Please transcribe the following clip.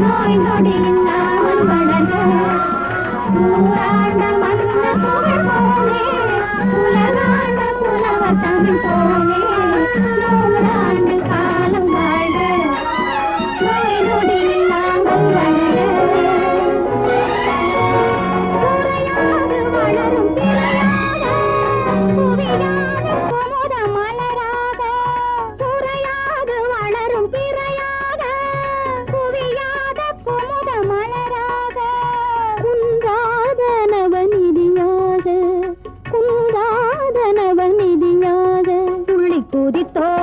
நோய் நொடியில்லாமல் வளர நூறாண்ட மன்ன புகழ் போலே. குதித்தோ